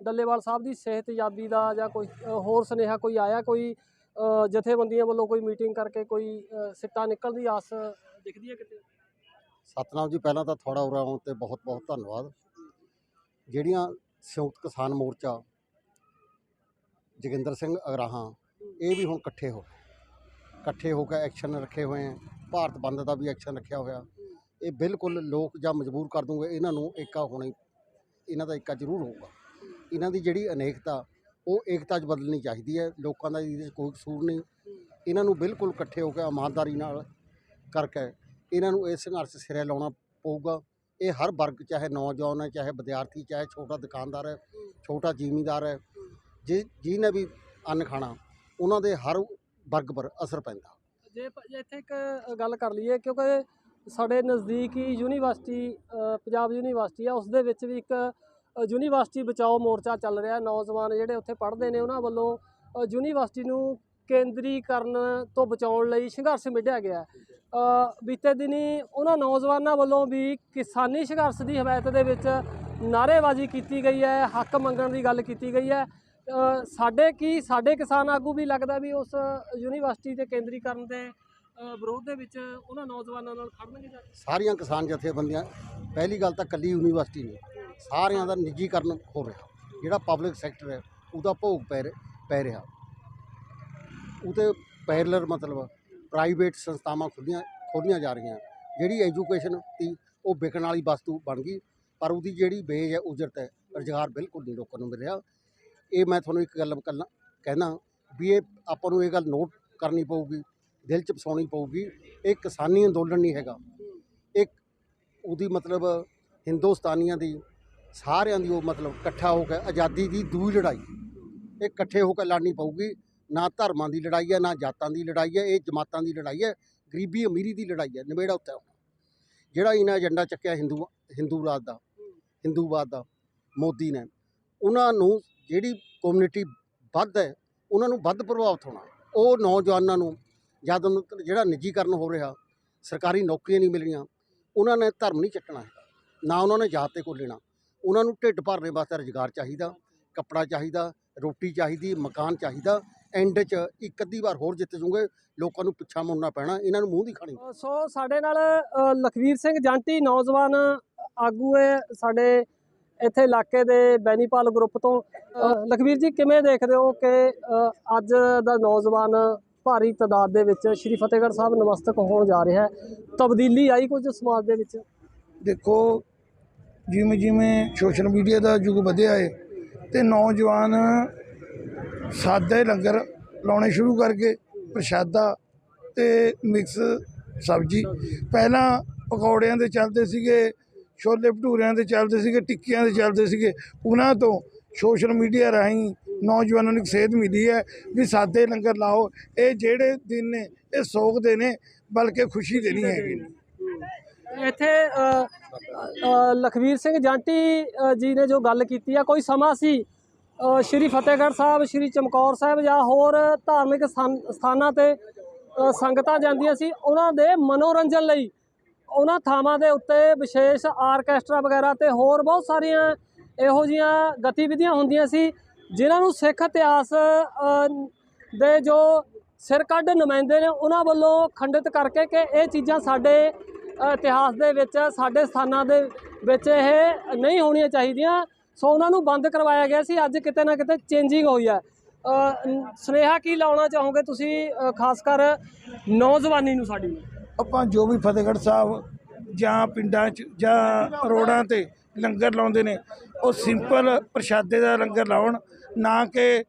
ਡੱਲੇਵਾਲ ਸਾਹਿਬ ਦੀ ਸਿਹਤਯਾਬੀ ਦਾ ਜਾਂ ਕੋਈ ਹੋਰ ਸੁਨੇਹਾ ਕੋਈ ਆਇਆ? ਕੋਈ ਜਥੇਬੰਦੀਆਂ ਵੱਲੋਂ ਕੋਈ ਮੀਟਿੰਗ ਕਰਕੇ ਕੋਈ ਅ, ਸਿੱਟਾ ਨਿਕਲਣ ਦੀ ਆਸ ਦਿਖਦੀ ਹੈ ਕਿਤੇ? ਸਤਨਾਮ ਜੀ ਪਹਿਲਾਂ ਤਾਂ ਤੁਹਾਡਾ ਉਰੇ ਆਉਣ ਤੇ ਬਹੁਤ ਬਹੁਤ ਧੰਨਵਾਦ। ਜਿਹੜੀਆਂ ਸੰਯੁਕਤ ਕਿਸਾਨ ਮੋਰਚਾ ਜੋਗਿੰਦਰ ਸਿੰਘ ਅਗਰਾਹਾਂ ਇਹ ਵੀ ਹੁਣ ਇਕੱਠੇ ਹੋ ਇਕੱਠੇ ਹੋ ਕੇ ਐਕਸ਼ਨ ਰੱਖੇ ਹੋਏ ਹੈ। ਭਾਰਤ ਬੰਦ ਦਾ ਵੀ ਐਕਸ਼ਨ ਰੱਖਿਆ ਹੋਇਆ। ਇਹ ਬਿਲਕੁਲ ਲੋਕ ਜਾਂ ਮਜਬੂਰ ਕਰ ਦੂੰਗੇ, ਇਹਨਾਂ ਨੂੰ ਏਕਾ ਹੋਣੀ, ਇਹਨਾਂ ਦਾ ਏਕਾ ਜ਼ਰੂਰ ਹੋਊਗਾ। ਇਹਨਾਂ ਦੀ ਜਿਹੜੀ ਅਨੇਕਤਾ, ਉਹ ਏਕਤਾ 'ਚ ਬਦਲਣੀ ਚਾਹੀਦੀ ਹੈ, ਲੋਕਾਂ ਦਾ ਇਹਦੇ 'ਚ ਕੋਈ ਕਸੂਰ ਨਹੀਂ। ਇਹਨਾਂ ਨੂੰ ਬਿਲਕੁਲ ਇਕੱਠੇ ਹੋ ਕੇ ਇਮਾਨਦਾਰੀ ਨਾਲ ਕਰਕੇ ਇਹਨਾਂ ਨੂੰ ਇਹ ਸੰਘਰਸ਼ ਸਿਰੇ ਲਾਉਣਾ ਪਊਗਾ। ਇਹ ਹਰ ਵਰਗ, ਚਾਹੇ ਨੌਜਵਾਨ ਹੈ, ਚਾਹੇ ਵਿਦਿਆਰਥੀ, ਚਾਹੇ ਛੋਟਾ ਦੁਕਾਨਦਾਰ ਹੈ, ਛੋਟਾ ਜ਼ਿਮੀਂਦਾਰ ਹੈ, ਜੇ ਜਿਹਨੇ ਵੀ ਅੰਨ ਖਾਣਾ, ਉਹਨਾਂ ਦੇ ਹਰ ਵਰਗ ਪਰ ਅਸਰ ਪੈਂਦਾ। ਜੇ ਇੱਥੇ ਇੱਕ ਗੱਲ ਕਰ ਲਈਏ, ਕਿਉਂਕਿ ਸਾਡੇ ਨਜ਼ਦੀਕ ਹੀ ਯੂਨੀਵਰਸਿਟੀ ਪੰਜਾਬ ਯੂਨੀਵਰਸਿਟੀ ਆ, ਉਸ ਦੇ ਵਿੱਚ ਵੀ ਇੱਕ ਯੂਨੀਵਰਸਿਟੀ ਬਚਾਓ ਮੋਰਚਾ ਚੱਲ ਰਿਹਾ। ਨੌਜਵਾਨ ਜਿਹੜੇ ਉੱਥੇ ਪੜ੍ਹਦੇ ਨੇ, ਉਹਨਾਂ ਵੱਲੋਂ ਯੂਨੀਵਰਸਿਟੀ ਨੂੰ ਕੇਂਦਰੀਕਰਨ ਤੋਂ ਬਚਾਉਣ ਲਈ ਸੰਘਰਸ਼ ਮਿਢਿਆ ਗਿਆ। ਬੀਤੇ ਦਿਨੀ ਉਹਨਾਂ ਨੌਜਵਾਨਾਂ ਵੱਲੋਂ ਵੀ ਕਿਸਾਨੀ ਸੰਘਰਸ਼ ਦੀ ਹਮਾਇਤ ਦੇ ਵਿੱਚ ਨਾਅਰੇਬਾਜ਼ੀ ਕੀਤੀ ਗਈ ਹੈ, ਹੱਕ ਮੰਗਣ ਦੀ ਗੱਲ ਕੀਤੀ ਗਈ ਹੈ। ਸਾਡੇ ਕੀ, ਸਾਡੇ ਕਿਸਾਨ ਆਗੂ ਵੀ ਲੱਗਦਾ ਵੀ ਉਸ ਯੂਨੀਵਰਸਿਟੀ ਦੇ ਕੇਂਦਰੀਕਰਨ 'ਤੇ ਵਿਰੋਧ ਦੇ ਵਿੱਚ ਉਹਨਾਂ ਨੌਜਵਾਨਾਂ ਨਾਲ ਖੜਨਗੇ ਜਾ ਕੇ? ਸਾਰੀਆਂ ਕਿਸਾਨ ਜਥੇਬੰਦੀਆਂ, ਪਹਿਲੀ ਗੱਲ ਤਾਂ ਕੱਲੀ ਯੂਨੀਵਰਸਿਟੀ ਨਹੀਂ, ਸਾਰਿਆਂ ਦਾ ਨਿੱਜੀਕਰਨ ਹੋ ਰਿਹਾ। ਜਿਹੜਾ ਪਬਲਿਕ ਸੈਕਟਰ ਹੈ, ਉਹਦਾ ਭੋਗ ਪੈ ਰਿਹਾ ਪੈ ਰਿਹਾ। ਉਹਦੇ ਪੈਰਲਰ ਮਤਲਬ ਪ੍ਰਾਈਵੇਟ ਸੰਸਥਾਵਾਂ ਖੁੱਲੀਆਂ ਖੋਲ੍ਹੀਆਂ ਜਾ ਰਹੀਆਂ। ਜਿਹੜੀ ਐਜੂਕੇਸ਼ਨ ਸੀ ਉਹ ਵਿਕਣ ਵਾਲੀ ਵਸਤੂ ਬਣ ਗਈ, ਪਰ ਉਹਦੀ ਜਿਹੜੀ ਵੇਜ ਹੈ ਉਜਰਤ ਹੈ, ਰੁਜ਼ਗਾਰ ਬਿਲਕੁਲ ਨਹੀਂ ਲੋਕਾਂ ਨੂੰ ਮਿਲ ਰਿਹਾ। ਇਹ ਮੈਂ ਤੁਹਾਨੂੰ ਇੱਕ ਗੱਲ ਕੱਲਾ ਕਹਿਣਾ ਵੀ ਇਹ ਆਪਾਂ ਨੂੰ ਇਹ ਗੱਲ ਨੋਟ ਕਰਨੀ ਪਊਗੀ ਦਿਲ 'ਚ ਵਸਾਉਣੀ ਪਊਗੀ। ਇਹ ਕਿਸਾਨੀ ਅੰਦੋਲਨ ਨਹੀਂ ਹੈਗਾ। ਇੱਕ ਉਹਦੀ ਮਤਲਬ ਹਿੰਦੁਸਤਾਨੀਆਂ ਦੀ, ਸਾਰਿਆਂ ਦੀ ਉਹ ਮਤਲਬ ਇਕੱਠਾ ਹੋ ਕੇ ਆਜ਼ਾਦੀ ਦੀ ਦੂਈ ਲੜਾਈ। ਇਹ ਇਕੱਠੇ ਹੋ ਕੇ ਲੜਨੀ ਪਊਗੀ। ਨਾ ਧਰਮਾਂ ਦੀ ਲੜਾਈ ਹੈ, ਨਾ ਜਾਤਾਂ ਦੀ ਲੜਾਈ ਹੈ। ਇਹ ਜਮਾਤਾਂ ਦੀ ਲੜਾਈ ਹੈ, ਗਰੀਬੀ ਅਮੀਰੀ ਦੀ ਲੜਾਈ ਹੈ, ਨਿਬੇੜਾ ਉੱਤੇ ਹੋਣਾ। ਜਿਹੜਾ ਇਹਨਾਂ ਏਜੰਡਾ ਚੱਕਿਆ ਹਿੰਦੂ ਹਿੰਦੂ ਰਾਜ ਦਾ, ਹਿੰਦੂਵਾਦ ਦਾ, ਮੋਦੀ ਨੇ, ਉਹਨਾਂ ਨੂੰ ਜਿਹੜੀ ਕਮਿਊਨਿਟੀ ਵੱਧ ਹੈ, ਉਹਨਾਂ ਨੂੰ ਵੱਧ ਪ੍ਰਭਾਵਿਤ ਹੋਣਾ। ਉਹ ਨੌਜਵਾਨਾਂ ਨੂੰ ਜਦ ਜਿਹੜਾ ਨਿੱਜੀਕਰਨ ਹੋ ਰਿਹਾ, ਸਰਕਾਰੀ ਨੌਕਰੀਆਂ ਨਹੀਂ ਮਿਲਣੀਆਂ ਉਹਨਾਂ ਨੇ ਧਰਮ ਨਹੀਂ ਚੱਟਣਾ ਹੈਗਾ, ਨਾ ਉਹਨਾਂ ਨੇ ਜਾਤ ਤੇ ਕੋ ਲੈਣਾ। ਉਹਨਾਂ ਨੂੰ ਢਿੱਡ ਭਰਨੇ ਵਾਸਤੇ ਰੁਜ਼ਗਾਰ ਚਾਹੀਦਾ, ਕੱਪੜਾ ਚਾਹੀਦਾ, ਰੋਟੀ ਚਾਹੀਦੀ, ਮਕਾਨ ਚਾਹੀਦਾ ਐਂਡ 'ਚ ਇੱਕ ਅੱਧੀ ਵਾਰ ਹੋਰ ਜਿੱਤ ਜੂਗੇ ਲੋਕਾਂ ਨੂੰ ਪਿੱਛਾ ਮੁੜਨਾ ਪੈਣਾ, ਇਹਨਾਂ ਨੂੰ ਮੂੰਹ ਦੀ ਖਾਣੀ ਸੋ ਸਾਡੇ ਨਾਲ ਲਖਵੀਰ ਸਿੰਘ ਜਾਂਟੀ, ਨੌਜਵਾਨ, ਆਗੂ ਹੈ ਸਾਡੇ ਇੱਥੇ ਇਲਾਕੇ ਦੇ ਬੈਨੀਪਾਲ ਗਰੁੱਪ ਤੋਂ। ਲਖਵੀਰ ਜੀ, ਕਿਵੇਂ ਦੇਖਦੇ ਹੋ ਕਿ ਅੱਜ ਦਾ ਨੌਜਵਾਨ ਭਾਰੀ ਤਾਦਾਦ ਦੇ ਵਿੱਚ ਸ਼੍ਰੀ ਫਤਿਹਗੜ੍ਹ ਸਾਹਿਬ ਨਮਸਤਕ ਹੋਣ ਜਾ ਰਿਹਾ ਹੈ। ਤਬਦੀਲੀ ਆਈ ਕੁਝ ਸਮਾਜ ਦੇ ਵਿੱਚ? ਦੇਖੋ, ਜਿਵੇਂ ਜਿਵੇਂ ਸੋਸ਼ਲ ਮੀਡੀਆ ਦਾ ਯੁੱਗ ਵਧਿਆ ਹੈ ਤੇ ਨੌਜਵਾਨ ਸਾਦੇ ਲੰਗਰ ਲਾਉਣੇ ਸ਼ੁਰੂ ਕਰਕੇ ਪ੍ਰਸ਼ਾਦਾ ਤੇ ਮਿਕਸ ਸਬਜ਼ੀ। ਪਹਿਲਾਂ ਪਕੌੜਿਆਂ ਦੇ ਚੱਲਦੇ ਸੀਗੇ, ਛੋਲੇ ਭਟੂਰਿਆਂ ਦੇ ਚੱਲਦੇ ਸੀਗੇ, ਟਿੱਕੀਆਂ ਦੇ ਚੱਲਦੇ ਸੀਗੇ। ਉਹਨਾਂ ਤੋਂ ਸੋਸ਼ਲ ਮੀਡੀਆ ਰਾਹੀਂ ਨੌਜਵਾਨਾਂ ਨੂੰ ਇੱਕ ਸੇਧ ਮਿਲੀ ਹੈ ਵੀ ਸਾਦੇ ਲੰਗਰ ਲਾਓ। ਇਹ ਜਿਹੜੇ ਦਿਨ ਨੇ, ਇਹ ਸੋਗ ਦੇ ਨੇ, ਬਲਕਿ ਖੁਸ਼ੀ ਦੇ ਨਹੀਂ ਹੈਗੇ। ਇੱਥੇ ਲਖਵੀਰ ਸਿੰਘ ਜਾਂਟੀ ਜੀ ਨੇ ਜੋ ਗੱਲ ਕੀਤੀ ਆ, ਕੋਈ ਸਮਾਂ ਸੀ? ਸ਼੍ਰੀ ਫਤਿਹਗੜ੍ਹ ਸਾਹਿਬ, ਸ਼੍ਰੀ ਚਮਕੌਰ ਸਾਹਿਬ ਜਾਂ ਹੋਰ ਧਾਰਮਿਕ ਸਥਾਨ- ਸਥਾਨਾਂ ਤੇ ਸੰਗਤਾਂ ਜਾਂਦੀਆਂ ਸੀ? ਉਹਨਾਂ ਦੇ ਮਨੋਰੰਜਨ ਲਈ, ਉਹਨਾਂ ਥਾਵਾਂ ਦੇ ਉੱਤੇ ਵਿਸ਼ੇਸ਼ ਆਰਕੈਸਟਰਾ ਵਗੈਰਾ ਤੇ ਹੋਰ ਬਹੁਤ ਸਾਰੀਆਂ ਇਹੋ ਜੀਆਂ ਗਤੀਵਿਧੀਆਂ ਹੁੰਦੀਆਂ ਸੀ। ਜਿਨ੍ਹਾਂ ਨੂੰ ਸਿੱਖ ਇਤਿਹਾਸ ਦੇ ਜੋ ਸਿਰ ਕੱਢ ਨੁਮਾਇੰਦੇ ਨੇ, ਉਹਨਾਂ ਵੱਲੋਂ ਖੰਡਿਤ ਕਰਕੇ ਕਿ ਇਹ ਚੀਜ਼ਾਂ ਸਾਡੇ ਇਤਿਹਾਸ ਦੇ ਵਿੱਚ, ਸਾਡੇ ਸਥਾਨਾਂ ਦੇ ਵਿੱਚ ਇਹ ਨਹੀਂ ਹੋਣੀਆਂ ਚਾਹੀਦੀਆਂ। ਸੋ ਉਹਨਾਂ ਨੂੰ ਬੰਦ ਕਰਵਾਇਆ ਗਿਆ ਸੀ। ਅੱਜ ਕਿਤੇ ਨਾ ਕਿਤੇ ਚੇਂਜਿੰਗ ਹੋਈ ਹੈ। ਸੁਨੇਹਾ ਕੀ ਲਾਉਣਾ ਚਾਹੋਗੇ ਤੁਸੀਂ? ਖਾਸ ਕਰ ਨੌਜਵਾਨੀ ਨੂੰ ਸਾਡੀ ਆਪਾਂ ਜੋ ਵੀ ਫਤਿਹਗੜ੍ਹ ਸਾਹਿਬ ਜਾਂ ਪਿੰਡਾਂ 'ਚ ਜਾਂ ਰੋਡਾਂ ਤੇ ਲੰਗਰ ਲਾਉਂਦੇ ਨੇ, ਉਹ ਸਿੰਪਲ ਪ੍ਰਸ਼ਾਦੇ ਦਾ ਲੰਗਰ ਲਾਉਣ ਨਾ ਕਿ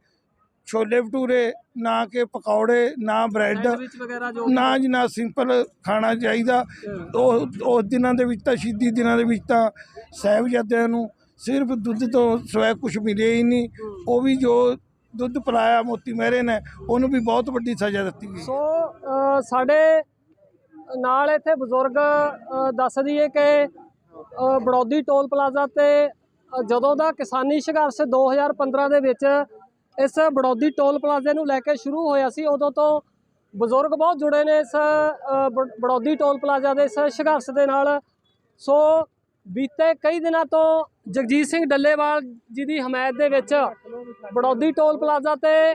ਛੋਲੇ ਭਟੂਰੇ ਨਾ ਕਿ ਪਕੌੜੇ ਨਾ ਬ੍ਰੈਡ ਸੈਂਡਵਿਚ ਵਗੈਰਾ ਜੋ ਨਾ ਜੀ ਨਾ ਸਿੰਪਲ ਖਾਣਾ ਚਾਹੀਦਾ। ਉਹ ਉਸ ਦਿਨਾਂ ਦੇ ਵਿੱਚ ਤਾਂ ਸ਼ਹੀਦੀ ਦਿਨਾਂ ਦੇ ਵਿੱਚ ਤਾਂ ਸਾਹਿਬਜ਼ਾਦਿਆਂ ਨੂੰ ਸਿਰਫ ਦੁੱਧ ਤੋਂ ਸਿਵਾਏ ਕੁਝ ਮਿਲਿਆ ਹੀ ਨਹੀਂ। ਉਹ ਵੀ ਜੋ ਦੁੱਧ ਪਿਲਾਇਆ ਮੋਤੀ ਮਹਿਰੇ ਨੇ ਉਹਨੂੰ ਵੀ ਬਹੁਤ ਵੱਡੀ ਸਜ਼ਾ ਦਿੱਤੀ ਗਈ। ਸੋ ਅ, ਸਾਡੇ ਨਾਲ ਇੱਥੇ ਬਜ਼ੁਰਗ ਅ, ਦੱਸ ਦਈਏ ਕਿ ਅ, ਬੜੌਦੀ ਟੋਲ ਪਲਾਜ਼ਾ ਤੇ ਜਦੋਂ ਦਾ ਕਿਸਾਨੀ ਸੰਘਰਸ਼ 2015 ਦੇ ਵਿੱਚ ਇਸ ਬੜੌਦੀ ਟੋਲ ਪਲਾਜ਼ੇ ਨੂੰ ਲੈ ਕੇ ਸ਼ੁਰੂ ਹੋਇਆ ਸੀ, ਉਦੋਂ ਤੋਂ ਬਜ਼ੁਰਗ ਬਹੁਤ ਜੁੜੇ ਨੇ ਇਸ ਬ- ਬੜੌਦੀ ਟੋਲ ਪਲਾਜ਼ਾ ਦੇ ਇਸ ਸੰਘਰਸ਼ ਦੇ ਨਾਲ। ਸੋ ਬੀਤੇ ਕਈ ਦਿਨਾਂ ਤੋਂ ਜਗਜੀਤ ਸਿੰਘ ਡੱਲੇਵਾਲ ਜੀ ਦੀ ਹਮਾਇਤ ਦੇ ਵਿੱਚ ਬੜੌਦੀ ਟੋਲ ਪਲਾਜ਼ਾ ਤੇ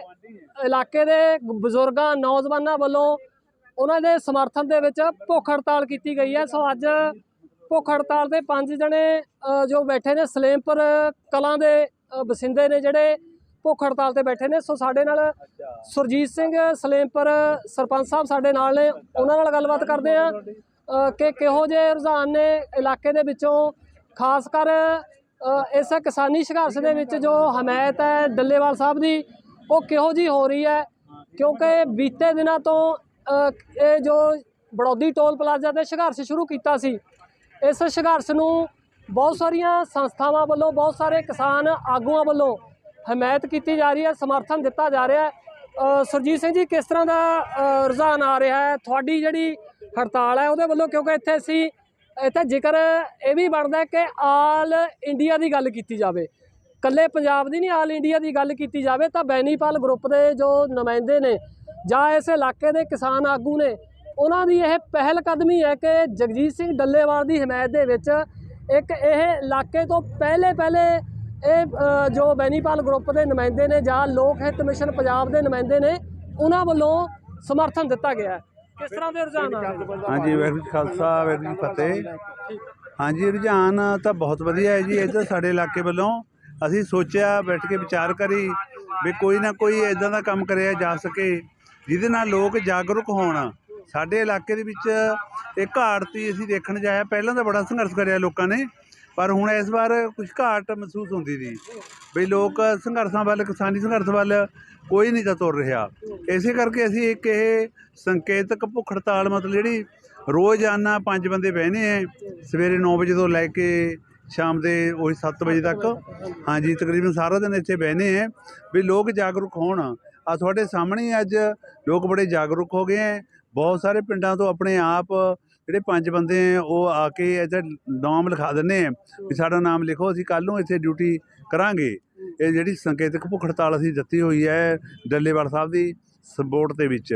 ਇਲਾਕੇ ਦੇ ਬਜ਼ੁਰਗਾਂ, ਨੌਜਵਾਨਾਂ ਵੱਲੋਂ ਉਹਨਾਂ ਦੇ ਸਮਰਥਨ ਦੇ ਵਿੱਚ ਭੁੱਖ ਹੜਤਾਲ ਕੀਤੀ ਗਈ ਹੈ। ਸੋ ਅੱਜ ਭੁੱਖ ਹੜਤਾਲ ਦੇ ਪੰਜ ਜਣੇ ਜੋ ਬੈਠੇ ਨੇ ਸਲੇਮਪੁਰ ਕਲਾਂ ਦੇ ਅ, ਬਸਿੰਦੇ ਨੇ ਜਿਹੜੇ ਭੁੱਖ ਹੜਤਾਲ ਤੇ ਬੈਠੇ ਨੇ। ਸੋ ਸਾਡੇ ਨਾਲ ਸੁਰਜੀਤ ਸਿੰਘ ਸਲੇਮਪੁਰ ਸਰਪੰਚ ਸਾਹਿਬ ਸਾਡੇ ਨਾਲ ਨੇ। ਉਹਨਾਂ ਨਾਲ ਗੱਲਬਾਤ ਕਰਦੇ ਆ ਕਿ ਕਿਹੋ ਜਿਹੇ ਰੁਝਾਨ ਨੇ ਇਲਾਕੇ ਦੇ ਵਿੱਚੋਂ ਖਾਸ ਕਰ ਇਸ ਕਿਸਾਨੀ ਸੰਘਰਸ਼ ਦੇ ਵਿੱਚ ਜੋ ਹਮਾਇਤ ਹੈ ਡੱਲੇਵਾਲ ਸਾਹਿਬ ਦੀ ਉਹ ਕਿਹੋ ਜੀ ਹੋ ਰਹੀ ਹੈ? ਕਿਉਂਕਿ ਬੀਤੇ ਦਿਨਾਂ ਤੋਂ ਇਹ ਜੋ ਬੜੌਦੀ ਟੋਲ ਪਲਾਜ਼ਾ ਤੇ ਸੰਘਰਸ਼ ਸ਼ੁਰੂ ਕੀਤਾ ਸੀ ਇਸ ਸੰਘਰਸ਼ ਨੂੰ ਬਹੁਤ ਸਾਰੀਆਂ ਸੰਸਥਾਵਾਂ ਵੱਲੋਂ ਬਹੁਤ ਸਾਰੇ ਕਿਸਾਨ ਆਗੂਆਂ ਵੱਲੋਂ ਹਮਾਇਤ ਕੀਤੀ ਜਾ ਰਹੀ ਹੈ ਸਮਰਥਨ ਦਿੱਤਾ ਜਾ ਰਿਹਾ ਹੈ। ਅ, ਸੁਰਜੀਤ ਸਿੰਘ ਜੀ ਕਿਸ ਤਰ੍ਹਾਂ ਦਾ ਰੁਝਾਨ ਆ ਰਿਹਾ ਹੈ? ਤੁਹਾਡੀ ਜਿਹੜੀ ਹੜਤਾਲ ਹੈ ਉਹਦੇ ਵੱਲੋਂ ਕਿਉਂਕਿ ਇੱਥੇ ਅਸੀਂ ਇੱਥੇ ਜ਼ਿਕਰ ਇਹ ਵੀ ਬਣਦਾ ਕਿ ਆਲ ਇੰਡੀਆ ਦੀ ਗੱਲ ਕੀਤੀ ਜਾਵੇ। ਕੱਲੇ ਪੰਜਾਬ ਦੀ ਨਹੀਂ ਆਲ ਇੰਡੀਆ ਦੀ ਗੱਲ ਕੀਤੀ ਜਾਵੇ ਤਾਂ ਬੈਨੀਪਾਲ ਗਰੁੱਪ ਦੇ ਜੋ ਨੁਮਾਇੰਦੇ ਨੇ ਜਾਂ ਇਸ ਇਲਾਕੇ ਦੇ ਕਿਸਾਨ ਆਗੂ ਨੇ ਉਹਨਾਂ ਦੀ ਇਹ ਪਹਿਲ ਕਦਮੀ ਹੈ ਕਿ ਜਗਜੀਤ ਸਿੰਘ ਡੱਲੇਵਾਲ ਦੀ ਹਮਾਇਤ ਦੇ ਵਿੱਚ ਇੱਕ ਇਹ ਇਲਾਕੇ ਤੋਂ ਪਹਿਲੇ ਪਹਿਲੇ ਇਹ ਜੋ ਬੈਨੀਪਾਲ ਗਰੁੱਪ ਦੇ ਨੁਮਾਇੰਦੇ ਨੇ ਜਾਂ ਲੋਕ ਹਿੱਤ ਮਿਸ਼ਨ ਪੰਜਾਬ ਦੇ ਨੁਮਾਇੰਦੇ ਨੇ, ਉਹਨਾਂ ਵੱਲੋਂ ਸਮਰਥਨ ਦਿੱਤਾ ਗਿਆ ਕਿਸ ਤਰ੍ਹਾਂ ਦੇ ਰੁਝਾਨ ਹਾਂਜੀ, ਵਾਹਿਗੁਰੂ ਖਾਲਸਾ, ਵਾਹਿਗੁਰੂ ਜੀ ਫਤਿਹ। ਹਾਂਜੀ, ਰੁਝਾਨ ਤਾਂ ਬਹੁਤ ਵਧੀਆ ਹੈ ਜੀ ਇੱਧਰ ਸਾਡੇ ਇਲਾਕੇ ਵੱਲੋਂ ਅਸੀਂ ਸੋਚਿਆ, ਬੈਠ ਕੇ ਵਿਚਾਰ ਕਰੀ ਵੀ ਕੋਈ ਨਾ ਕੋਈ ਇਦਾਂ ਦਾ ਕੰਮ ਕਰਿਆ ਜਾ ਸਕੇ, ਜਿਹਦੇ ਨਾਲ ਲੋਕ ਜਾਗਰੂਕ ਹੋਣ। ਸਾਡੇ ਇਲਾਕੇ ਦੇ ਵਿੱਚ ਇਹ ਘਾੜਤੀ ਅਸੀਂ ਦੇਖਣ ਜਾਇਆ ਪਹਿਲਾਂ ਤਾਂ ਬੜਾ ਸੰਘਰਸ਼ ਕਰਿਆ ਲੋਕਾਂ ਨੇ, ਪਰ ਹੁਣ ਇਸ ਵਾਰ ਕੁਝ ਘਾਟ ਮਹਿਸੂਸ ਹੁੰਦੀ ਸੀ ਵੀ ਲੋਕ ਸੰਘਰਸ਼ਾਂ ਵੱਲ, ਕਿਸਾਨੀ ਸੰਘਰਸ਼ ਵੱਲ ਕੋਈ ਨਹੀਂ ਤਾਂ ਤੁਰ ਰਿਹਾ। ਇਸੇ ਕਰਕੇ ਅਸੀਂ ਇੱਕ ਇਹ ਸੰਕੇਤਕ ਭੁੱਖ ਹੜਤਾਲ, ਮਤਲਬ ਜਿਹੜੀ ਰੋਜ਼ਾਨਾ ਪੰਜ ਬੰਦੇ ਬਹਿਨੇ ਐ ਸਵੇਰੇ 9 ਵਜੇ ਤੋਂ ਲੈ ਕੇ ਸ਼ਾਮ ਦੇ ਉਹੀ 7 ਵਜੇ ਤੱਕ, ਹਾਂਜੀ, ਤਕਰੀਬਨ ਸਾਰਾ ਦਿਨ ਇੱਥੇ ਬਹਿਨੇ ਐ ਵੀ ਲੋਕ ਜਾਗਰੂਕ ਹੋਣ। ਆ ਤੁਹਾਡੇ ਸਾਹਮਣੇ ਅੱਜ ਲੋਕ ਬੜੇ ਜਾਗਰੂਕ ਹੋ ਗਏ ਐ ਬਹੁਤ ਸਾਰੇ ਪਿੰਡਾਂ ਤੋਂ ਆਪਣੇ ਆਪ ਜਿਹੜੇ ਪੰਜ ਬੰਦੇ ਐ ਉਹ ਆ ਕੇ ਇੱਥੇ ਨਾਮ ਲਿਖਾ ਦਿੰਦੇ ਐ ਵੀ ਸਾਡਾ ਨਾਮ ਲਿਖੋ, ਅਸੀਂ ਕੱਲ ਨੂੰ ਇੱਥੇ ਡਿਊਟੀ ਕਰਾਂਗੇ। ਇਹ ਜਿਹੜੀ ਸੰਕੇਤਕ ਭੁੱਖ ਹੜਤਾਲ ਅਸੀਂ ਦਿੱਤੀ ਹੋਈ ਹੈ ਡੱਲੇਵਾਲ ਸਾਹਿਬ ਦੀ ਸਪੋਰਟ ਦੇ ਵਿੱਚ।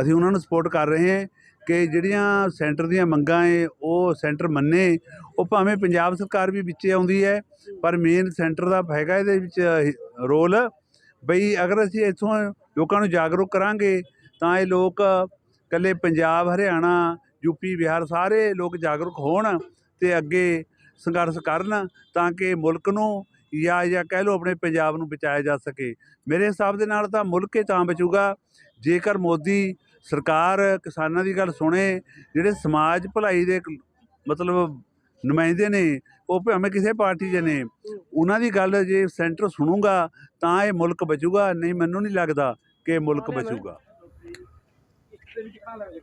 ਅਸੀਂ ਉਹਨਾਂ ਨੂੰ ਸਪੋਰਟ ਕਰ ਰਹੇ ਹਾਂ ਕਿ ਜਿਹੜੀਆਂ ਸੈਂਟਰ ਦੀਆਂ ਮੰਗਾਂ ਏ, ਉਹ ਸੈਂਟਰ ਮੰਨੇ। ਉਹ ਭਾਵੇਂ ਪੰਜਾਬ ਸਰਕਾਰ ਵੀ ਵਿੱਚੇ ਆਉਂਦੀ ਹੈ, ਪਰ ਮੇਨ ਸੈਂਟਰ ਦਾ ਹੈਗਾ ਇਹਦੇ ਵਿੱਚ ਰੋਲ ਬਈ ਅਗਰ ਅਸੀਂ ਇੱਥੋਂ ਲੋਕਾਂ ਨੂੰ ਜਾਗਰੂਕ ਕਰਾਂਗੇ, ਤਾਂ ਇਹ ਲੋਕ ਇਕੱਲੇ ਪੰਜਾਬ ਹਰਿਆਣਾ ਯੂਪੀ ਬਿਹਾਰ ਸਾਰੇ ਲੋਕ ਜਾਗਰੂਕ ਹੋਣ ਤੇ ਅੱਗੇ ਸੰਘਰਸ਼ ਕਰਨ ਤਾਂ ਕਿ ਮੁਲਕ ਨੂੰ ਜਾਂ ਜਾਂ ਕਹਿ ਲਓ ਆਪਣੇ ਪੰਜਾਬ ਨੂੰ ਬਚਾਇਆ ਜਾ ਸਕੇ। ਮੇਰੇ ਹਿਸਾਬ ਦੇ ਨਾਲ ਤਾਂ ਮੁਲਕ ਹੀ ਤਾਂ ਬਚੂਗਾ। ਜੇਕਰ ਮੋਦੀ ਸਰਕਾਰ ਕਿਸਾਨਾਂ ਦੀ ਗੱਲ ਸੁਣੇ ਜਿਹੜੇ ਸਮਾਜ ਭਲਾਈ ਦੇ ਮਤਲਬ ਨੁਮਾਇੰਦੇ ਨੇ ਉਹ ਭਾਵੇਂ ਕਿਸੇ ਪਾਰਟੀ ਦੇ ਨੇ ਉਹਨਾਂ ਦੀ ਗੱਲ ਜੇ ਸੈਂਟਰ ਸੁਣੂਗਾ ਤਾਂ ਇਹ ਮੁਲਕ ਬਚੂਗਾ। ਨਹੀਂ ਮੈਨੂੰ ਨਹੀਂ ਲੱਗਦਾ ਕਿ ਮੁਲਕ ਬਚੂਗਾ।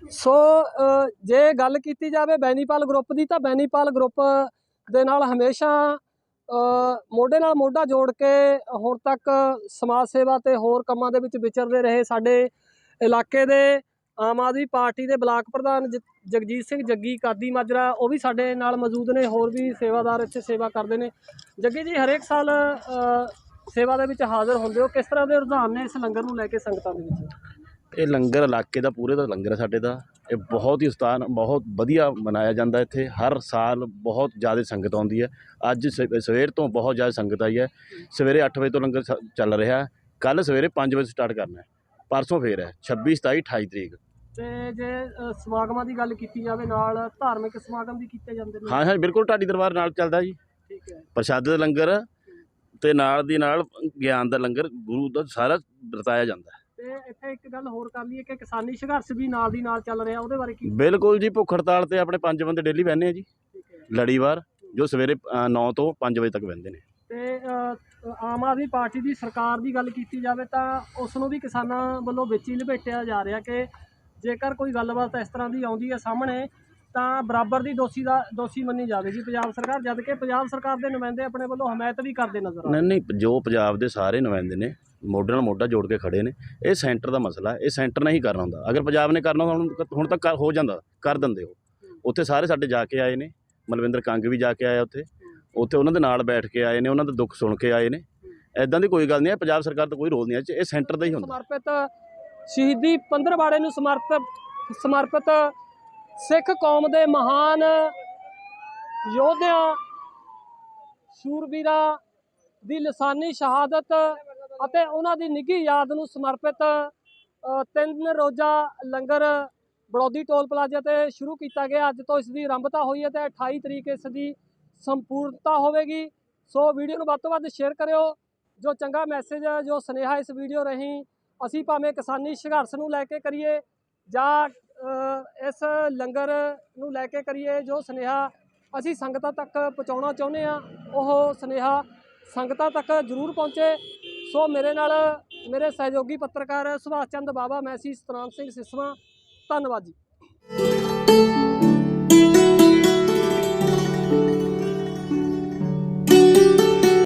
ਸੋ ਜੇ ਗੱਲ ਕੀਤੀ ਜਾਵੇ ਬੈਨੀਪਾਲ ਗਰੁੱਪ ਦੀ ਤਾਂ ਬੈਨੀਪਾਲ ਗਰੁੱਪ ਦੇ ਨਾਲ ਹਮੇਸ਼ਾ ਮੋਢੇ ਨਾਲ ਮੋਢਾ ਜੋੜ ਕੇ ਹੁਣ ਤੱਕ ਸਮਾਜ ਸੇਵਾ ਤੇ ਹੋਰ ਕੰਮਾਂ ਦੇ ਵਿੱਚ ਵਿਚਰਦੇ ਰਹੇ ਸਾਡੇ ਇਲਾਕੇ ਦੇ ਆਮ ਆਦਮੀ ਪਾਰਟੀ ਦੇ ਬਲਾਕ ਪ੍ਰਧਾਨ ਜ- ਜਗਜੀਤ ਸਿੰਘ ਜੱਗੀ, ਕਾਦੀ ਮਾਜਰਾ, ਉਹ ਵੀ ਸਾਡੇ ਨਾਲ ਮੌਜੂਦ ਨੇ, ਹੋਰ ਵੀ ਸੇਵਾਦਾਰ ਇੱਥੇ ਸੇਵਾ ਕਰਦੇ ਨੇ। ਜੱਗੀ ਜੀ, ਹਰੇਕ ਸਾਲ ਸੇਵਾ ਦੇ ਵਿੱਚ ਹਾਜ਼ਰ ਹੁੰਦੇ ਹੋ। ਕਿਸ ਤਰ੍ਹਾਂ ਦੇ ਰੁਝਾਨ ਨੇ ਇਸ ਲੰਗਰ ਨੂੰ ਲੈ ਕੇ ਸੰਗਤਾਂ ਦੇ ਵਿੱਚ? ਇਹ ਲੰਗਰ ਇਲਾਕੇ ਦਾ ਪੂਰੇ ਦਾ ਲੰਗਰ ਹੈ ਸਾਡੇ ਦਾ। ਇਹ ਬਹੁਤ ਹੀ ਸਥਾਨ ਬਹੁਤ ਵਧੀਆ ਮਨਾਇਆ ਜਾਂਦਾ ਇੱਥੇ। ਹਰ ਸਾਲ ਬਹੁਤ ਜ਼ਿਆਦਾ ਸੰਗਤ ਆਉਂਦੀ ਹੈ। ਅੱਜ ਸ- ਸਵੇਰ ਤੋਂ ਬਹੁਤ ਜ਼ਿਆਦਾ ਸੰਗਤ ਆਈ ਹੈ। ਸਵੇਰੇ 8 ਵਜੇ ਤੋਂ ਲੰਗਰ ਸ- ਚੱਲ ਰਿਹਾ ਕੱਲ ਸਵੇਰੇ 5 ਵਜੇ ਸਟਾਰਟ ਕਰਨਾ ਹੈ। ਪਰਸੋਂ ਫੇਰ ਹੈ। 26 27 28 ਤਰੀਕ। ਤੇ ਜੇ ਅ, ਸਮਾਗਮਾਂ ਦੀ ਗੱਲ ਕੀਤੀ ਜਾਵੇ ਨਾਲ ਧਾਰਮਿਕ ਸਮਾਗਮ ਵੀ ਕੀਤੇ ਜਾਂਦੇ ਨੇ? ਹਾਂ ਹਾਂ ਬਿਲਕੁਲ ਢਾਡੀ ਦਰਬਾਰ ਨਾਲ ਚੱਲਦਾ ਜੀ। ਠੀਕ ਹੈ। ਪ੍ਰਸ਼ਾਦ ਦਾ ਲੰਗਰ ਤੇ ਨਾਲ ਦੀ ਨਾਲ ਗਿਆਨ ਦਾ ਲੰਗਰ ਗੁਰੂ ਦਾ ਸਾਰਾ ਵਰਤਾਇਆ ਜਾਂਦਾ ਹੈ। ਤੇ ਇੱਥੇ ਇੱਕ ਗੱਲ ਹੋਰ ਕਰ ਲਈਏ ਕਿ ਕਿਸਾਨੀ ਸੰਘਰਸ਼ ਵੀ ਨਾਲ ਦੀ ਨਾਲ ਚੱਲ ਰਿਹਾ ਉਹਦੇ ਬਾਰੇ ਕੀ ਬਿਲਕੁਲ ਜੀ ਭੁੱਖ ਹੜਤਾਲ ਤੇ ਆਪਣੇ ਪੰਜ ਬੰਦੇ ਡੇਲੀ ਬਹਿੰਦੇ ਆ ਜੀ। ਲੜੀਵਾਰ ਜੋ ਸਵੇਰੇ 9 ਤੋਂ 5 ਵਜੇ ਤੱਕ ਬਹਿੰਦੇ ਨੇ। ਤੇ ਆਮ ਆਦਮੀ ਪਾਰਟੀ ਦੀ ਸਰਕਾਰ ਦੀ ਗੱਲ ਕੀਤੀ ਜਾਵੇ ਤਾਂ ਉਸ ਨੂੰ ਵੀ ਕਿਸਾਨਾਂ ਵੱਲੋਂ ਵਿੱਚ ਹੀ ਲਪੇਟਿਆ ਜਾ ਰਿਹਾ ਕਿ ਜੇਕਰ ਕੋਈ ਗੱਲਬਾਤ ਇਸ ਤਰ੍ਹਾਂ ਦੀ ਆਉਂਦੀ ਹੈ ਸਾਹਮਣੇ ਤਾਂ ਬਰਾਬਰ ਦੀ ਦੋਸ਼ੀ ਦਾ ਦੋਸ਼ੀ ਮੰਨੀ ਜਾਵੇਗੀ ਪੰਜਾਬ ਸਰਕਾਰ ਜਦ ਕਿ ਪੰਜਾਬ ਸਰਕਾਰ ਦੇ ਨੁਮਾਇੰਦੇ ਆਪਣੇ ਵੱਲੋਂ ਹਮਾਇਤ ਵੀ ਕਰਦੇ ਨਜ਼ਰ ਆ ਨਹੀਂ ਨਹੀਂ ਜੋ ਪੰਜਾਬ ਦੇ ਸਾਰੇ ਨੁਮਾਇੰਦੇ ਨੇ ਮੋਢੇ ਨਾਲ ਮੋਢਾ ਜੋੜ ਕੇ ਖੜੇ ਨੇ। ਇਹ ਸੈਂਟਰ ਦਾ ਮਸਲਾ ਹੈ। ਇਹ ਸੈਂਟਰ ਨੇ ਹੀ ਕਰਨਾ ਹੁੰਦਾ। ਅਗਰ ਪੰਜਾਬ ਨੇ ਕਰਨਾ ਹੁਣ ਹੁਣ ਤੱਕ ਹੋ ਜਾਂਦਾ। ਕਰ ਦਿੰਦੇ ਉਹ। ਉੱਥੇ ਸਾਰੇ ਸਾਡੇ ਜਾ ਕੇ ਆਏ ਨੇ। ਮਲਵਿੰਦਰ ਕੰਗ ਵੀ ਜਾ ਕੇ ਆਇਆ ਉੱਥੇ। ਉੱਥੇ ਉਹਨਾਂ ਦੇ ਨਾਲ ਬੈਠ ਕੇ ਆਏ ਨੇ। ਉਹਨਾਂ ਦਾ ਦੁੱਖ ਸੁਣ ਕੇ ਆਏ ਨੇ। ਐਦਾਂ ਦੀ ਕੋਈ ਗੱਲ ਨਹੀਂ ਹੈ। ਪੰਜਾਬ ਸਰਕਾਰ ਦਾ ਕੋਈ ਰੋਲ ਨਹੀਂ ਹੈ। ਇਹ ਸੈਂਟਰ ਦਾ ਹੀ ਹੁੰਦਾ। ਸਮਰਪਿਤ ਸ਼ਹੀਦੀ ਪੰਦਰਵਾੜੇ ਨੂੰ ਸਮਰਪਿਤ ਸਮਰਪਿਤ ਸਿੱਖ ਕੌਮ ਦੇ ਮਹਾਨ ਯੋਧਿਆਂ ਸੂਰਬੀਰਾਂ ਦੀ ਲਸਾਨੀ ਸ਼ਹਾਦਤ ਅਤੇ ਉਹਨਾਂ ਦੀ ਨਿੱਘੀ ਯਾਦ ਨੂੰ ਸਮਰਪਿਤ ਤਿੰਨ ਰੋਜ਼ਾ ਲੰਗਰ ਬੜੌਦੀ ਟੋਲ ਪਲਾਜ਼ਾ ਤੇ ਸ਼ੁਰੂ ਕੀਤਾ ਗਿਆ। ਅੱਜ ਤੋਂ ਇਸ ਦੀ ਆਰੰਭਤਾ ਹੋਈ ਹੈ ਤੇ 28 ਤਰੀਕ ਇਸ ਦੀ ਸੰਪੂਰਨਤਾ ਹੋਵੇਗੀ। ਸੋ ਵੀਡੀਓ ਨੂੰ ਵੱਧ ਤੋਂ ਵੱਧ ਸ਼ੇਅਰ ਕਰਿਓ। ਜੋ ਚੰਗਾ ਮੈਸੇਜ ਜੋ ਸੁਨੇਹਾ ਇਸ ਵੀਡੀਓ ਰਹੀ ਅਸੀਂ ਭਾਵੇਂ ਕਿਸਾਨੀ ਸੰਘਰਸ਼ ਨੂੰ ਲੈ ਕੇ ਕਰੀਏ ਜਾਂ ਇਸ ਲੰਗਰ ਨੂੰ ਲੈ ਕੇ ਕਰੀਏ, ਜੋ ਸੁਨੇਹਾ ਅਸੀਂ ਸੰਗਤਾਂ ਤੱਕ ਪਹੁੰਚਾਉਣਾ ਚਾਹੁੰਦੇ ਆ ਉਹ ਸੁਨੇਹਾ ਸੰਗਤਾਂ ਤੱਕ ਜ਼ਰੂਰ ਪਹੁੰਚੇ। ਸੋ ਮੇਰੇ ਨਾਲ ਮੇਰੇ ਸਹਿਯੋਗੀ ਪੱਤਰਕਾਰ ਸੁਭਾਸ਼ ਚੰਦ ਬਾਬਾ ਮੈਸੀ ਸਤਨਾਮ ਸਿੰਘ ਸਿਸਵਾ। ਧੰਨਵਾਦ ਜੀ।